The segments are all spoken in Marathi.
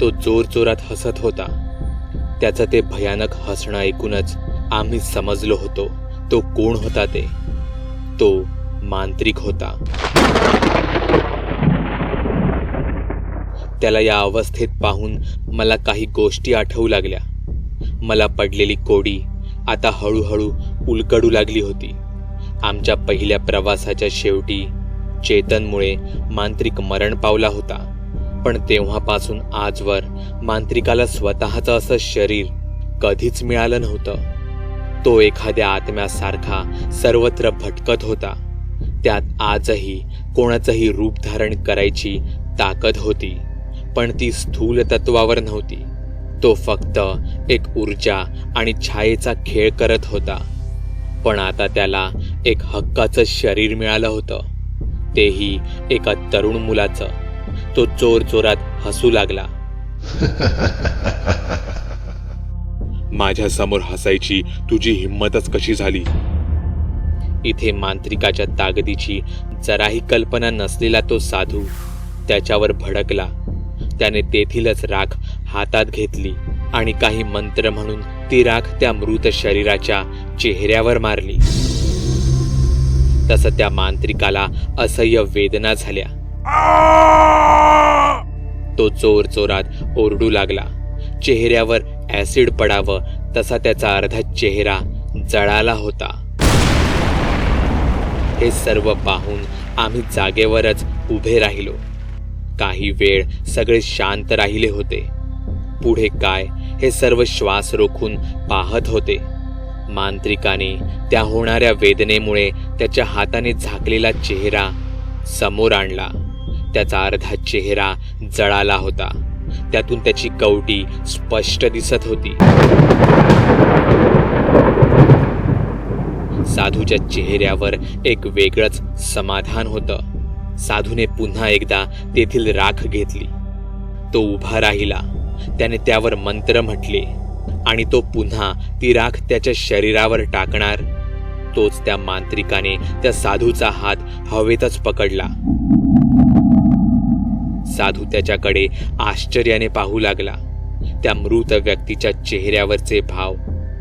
तो जोर जोरात हसत होता. त्याचं ते भयानक हसणं ऐकूनच आम्ही समजलो होतो तो कोण होता ते. तो मांत्रिक होता. त्याला या अवस्थेत पाहून मला काही गोष्टी आठवू लागल्या. मला पडलेली कोडी आता हळूहळू उलगडू लागली होती. आमच्या पहिल्या प्रवासाच्या शेवटी चेतनमुळे मांत्रिक मरण पावला होता. पण तेव्हापासून आजवर मांत्रिकाला स्वतःचं असं शरीर कधीच मिळालं नव्हतं. तो एखाद्या आत्म्यासारखा सर्वत्र भटकत होता. त्यात आजही कोणाचंही रूप धारण करायची ताकद होती पण ती स्थूल तत्वावर नव्हती. तो फक्त एक ऊर्जा आणि छायेचा खेळ करत होता. पण आता त्याला एक हक्काचं शरीर मिळालं होतं. तेही एका तरुण मुलाचं. तो जोर जोरात हसू लागला. माझ्यासमोर हसायची तुझी हिंमतच कशी झाली? इथे मांत्रिकाच्या ताकदीची जराही कल्पना नसलेला तो साधू त्याच्यावर भडकला. त्याने तेथीलच राख हातात घेतली आणि काही मंत्र म्हणून ती राख त्या मृत शरीराच्या चेहऱ्यावर मारली. तसं त्या मांत्रिकाला असह्य वेदना झाल्या. तो चोर चोरात ओरडू लागला. चेहऱ्यावर ऍसिड पडावं तसा त्याचा अर्धा चेहरा जळाला होता. हे सर्व पाहून आम्ही जागेवरच उभे राहिलो. काही वेळ सगळे शांत राहिले होते. पुढे काय हे सर्व श्वास रोखून पाहत होते. मांत्रिकाने त्या होणाऱ्या वेदनेमुळे त्याच्या हाताने झाकलेला चेहरा समोर आणला. त्याचा अर्धा चेहरा जळाला होता. त्यातून त्याची कवटी स्पष्ट दिसत होती. साधूच्या चेहऱ्यावर एक वेगळंच समाधान होतं. साधूने पुन्हा एकदा तेथील राख घेतली. तो उभा राहिला. त्याने त्यावर मंत्र म्हटले. आणि तो पुन्हा ती राख त्याच्या शरीरावर टाकणार. तोच त्या मांत्रिकाने त्या साधूचा हात हवेतच पकडला. साधू त्याच्याकडे आश्चर्याने पाहू लागला. त्या मृत व्यक्तीच्या चेहऱ्यावरचे भाव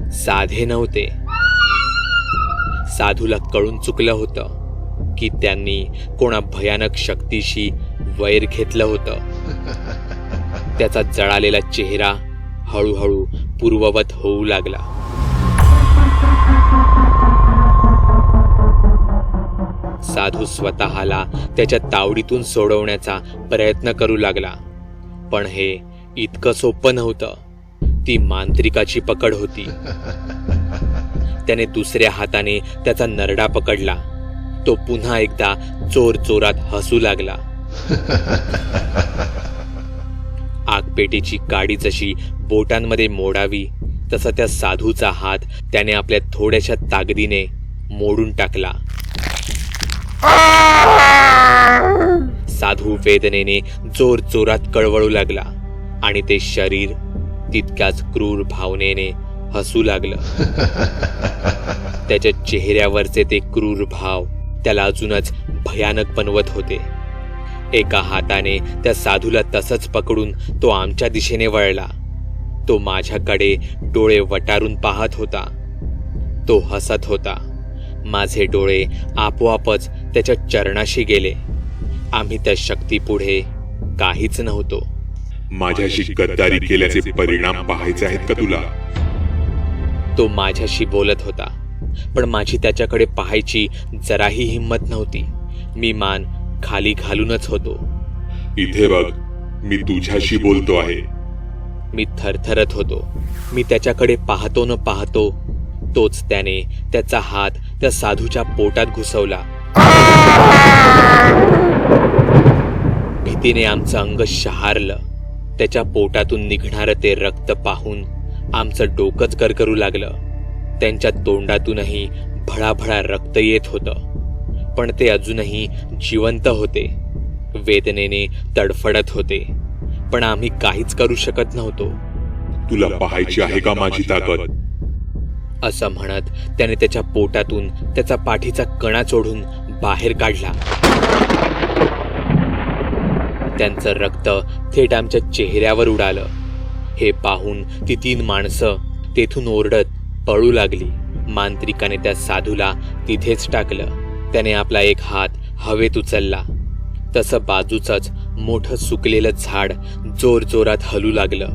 साधे नव्हते. साधूला कळून चुकलं होतं की त्यांनी कोणा भयानक शक्तीशी वैर घेतलं होतं. त्याचा जळालेला चेहरा हळूहळू पूर्ववत होऊ लागला. साधू स्वतःला त्याच्या तावडीतून सोडवण्याचा प्रयत्न करू लागला. पण हे इतकं सोपं नव्हतं. ती मांत्रिकाची पकड होती. त्याने दुसऱ्या हाताने त्याचा नरडा पकडला. तो पुन्हा एकदा चोर चोरात हसू लागला. आगपेटीची काडी जशी बोटांमध्ये मोडावी तसा त्या साधूचा हात त्याने आपल्या थोड्याशा ताकदीने मोडून टाकला. साधू वेदनेने जोर जोरात कळवळू लागला आणि ते शरीर तितक्याच क्रूर भावनेने हसू लागलं. त्याच्या चेहऱ्यावरचे ते क्रूर भाव त्याला अजूनच भयानक बनवत होते. एका हाताने त्या साधूला तसंच पकडून तो आमच्या दिशेने वळला. तो माझ्याकडे डोळे वटारून पाहत होता. तो हसत होता. माझे डोळे आपोआपच त्याच्या चरणाशी गेले. आम्ही त्या शक्तीपुढे काहीच नव्हतो. माझ्याशी गद्दारी केल्याचे परिणाम पाहायचे आहेत का तुला? तो माझ्याशी बोलत होता. पण माझी त्याच्याकडे पाहायची जराही हिंमत नव्हती. मी मान खाली घालूनच होतो. इथे बघ मी तुझ्याशी बोलतो आहे. मी थरथरत होतो. मी त्याच्याकडे पाहतो न पाहतो तोच त्याने त्याचा हात त्या साधूच्या पोटात घुसवला. भीतीने आमचं अंग शहारलं. त्याच्या पोटातून निघणारं ते रक्त पाहून आमचं डोकंच गरगरू लागलं. त्यांच्या तोंडातूनही भळाभळा रक्त येत होतं. पण ते अजूनही जिवंत होते. वेदनेने तडफडत होते. पण आम्ही काहीच करू शकत नव्हतो. तुला पाहायची आहे का माझी ताकद? असं म्हणत त्याने त्याच्या पोटातून त्याचा पाठीचा कणा चोढून बाहेर काढला. त्यांचं रक्त थेट आमच्या चेहऱ्यावर उडालं. हे पाहून ती तीन माणसं तेथून ओरडत पळू लागली. मांत्रिकाने त्या साधूला तिथेच टाकलं. त्याने आपला एक हात हवेत उचलला. तसं बाजूचंच मोठं सुकलेलं झाड जोर जोरात हलू लागलं.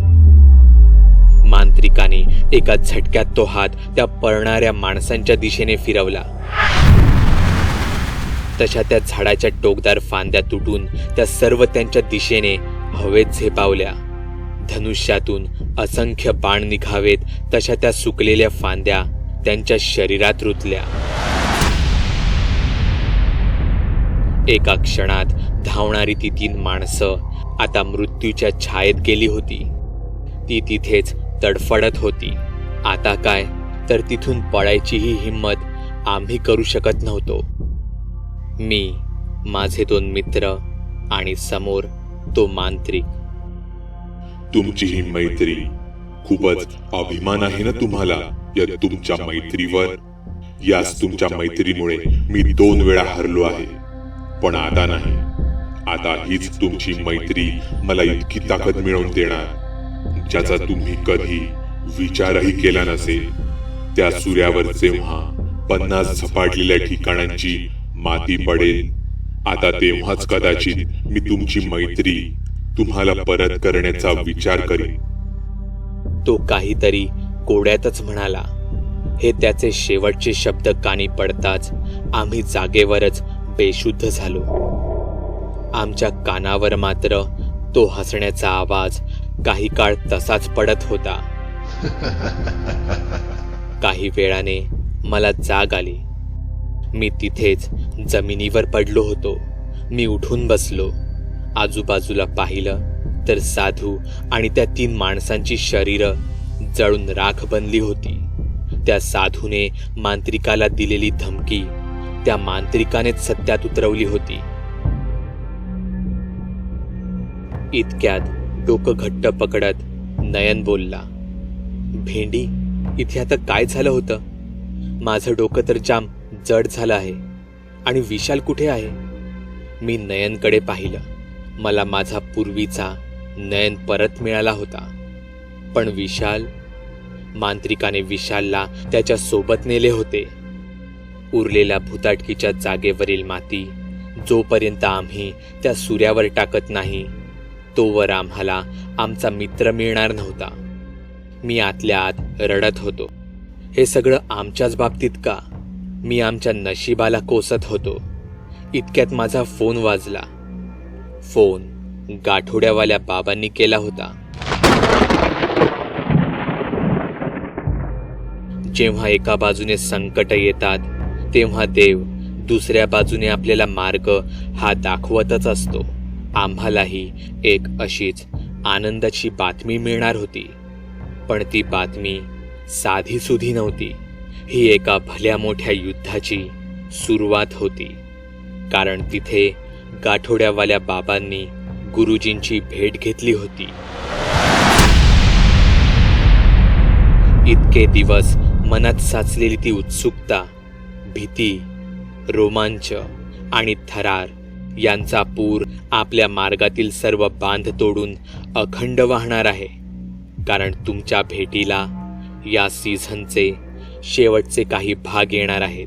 मांत्रिकाने एका झटक्यात तो हात त्या पळणाऱ्या माणसांच्या दिशेने फिरवला. तशा त्या झाडाच्या टोकदार फांद्या तुटून त्या सर्व त्यांच्या दिशेने हवेत झेपावल्या. धनुष्यातून असंख्य बाण निघावेत तशा त्या सुकलेल्या फांद्या त्यांच्या शरीरात रुतल्या. एका क्षणात धावणारी ती तीन माणसं आता मृत्यूच्या छायेत गेली होती. ती तिथेच तडफडत होती. आता काय? तर तिथून पळायचीही हिंमत आम्ही करू शकत नव्हतो. मी माझे दोन मित्र आणि समोर तो मांत्रिक. तुमची ही मैत्री खूपच अभिमान आहे ना तुम्हाला? या तुमच्या मैत्रीवर? याच तुमच्या मैत्रीमुळे मी दोन वेळा हरलो आहे. पण आता नाही. आता हीच तुमची मैत्री मला इतकी ताकद मिळवून देणार. ज्याचा तुम्ही कधी विचारही केला नसेल. त्या सूर्यावर जेव्हा पन्नास झपाटलेल्या ठिकाणांची माती पडेल आता तेव्हाच कदाचित मी तुमची मैत्री तुम्हाला परत करण्याचा विचार करेन. तो काहीतरी कोड्यातच म्हणाला. हे त्याचे शेवटचे शब्द कानी पडताच आम्ही जागेवरच बेशुद्ध झालो. आमच्या कानावर मात्र तो हसण्याचा आवाज काही काळ तसाच पडत होता. काही वेळाने मला जाग आली. मी तिथेच जमिनीवर पडलो होतो. मी उठून बसलो. आजूबाजूला पाहिलं तर साधू आणि त्या तीन माणसांची शरीरं जळून राख बनली होती. त्या साधूने मांत्रिकाला दिलेली धमकी त्या मांत्रिकानेच सत्यात उतरवली होती. इतक्यात डोकं घट्ट पकडत नयन बोलला भेंडी इथे आता काय झालं होतं? माझं डोकं तर जाम जड झालं आहे आणि विशाल कुठे आहे? मी नयनकडे पाहिलं. मला माझा पूर्वीचा नयन परत मिळाला होता. पण विशाल मांत्रिकाने विशालला त्याच्या सोबत नेले होते. उरलेल्या भुताटकीच्या जागेवरील माती जोपर्यंत आम्ही त्या सूर्यावर टाकत नाही तोवर आम्हाला आमचा मित्र मिळणार नव्हता. मी आतल्या आत रडत होतो. हे सगळं आमच्याच बाबतीत का? मी आमच्या नशिबाला कोसत होतो. इतक्यात माझा फोन वाजला. फोन गाठोड्यावाल्या बाबांनी केला होता. जेव्हा एका बाजूने संकट येतात तेव्हा देव दुसऱ्या बाजूने आपल्याला मार्ग हा दाखवतच असतो. आम्हालाही एक अशीच आनंदाची बातमी मिळणार होती. पण ती बातमी साधी सुधी नव्हती. ही एका भल्या मोठ्या युद्धाची सुरुवात होती. कारण तिथे गाठोड्यावाल्या बाबांनी गुरुजींची भेट घेतली होती. इतके दिवस मनात साचलेली ती उत्सुकता भीती रोमांच आणि थरार यांचा पूर आपल्या मार्गातील सर्व बांध तोडून अखंड वाहणार आहे. कारण तुमच्या भेटीला या सीझनचे शेवटचे काही भाग येणार आहेत.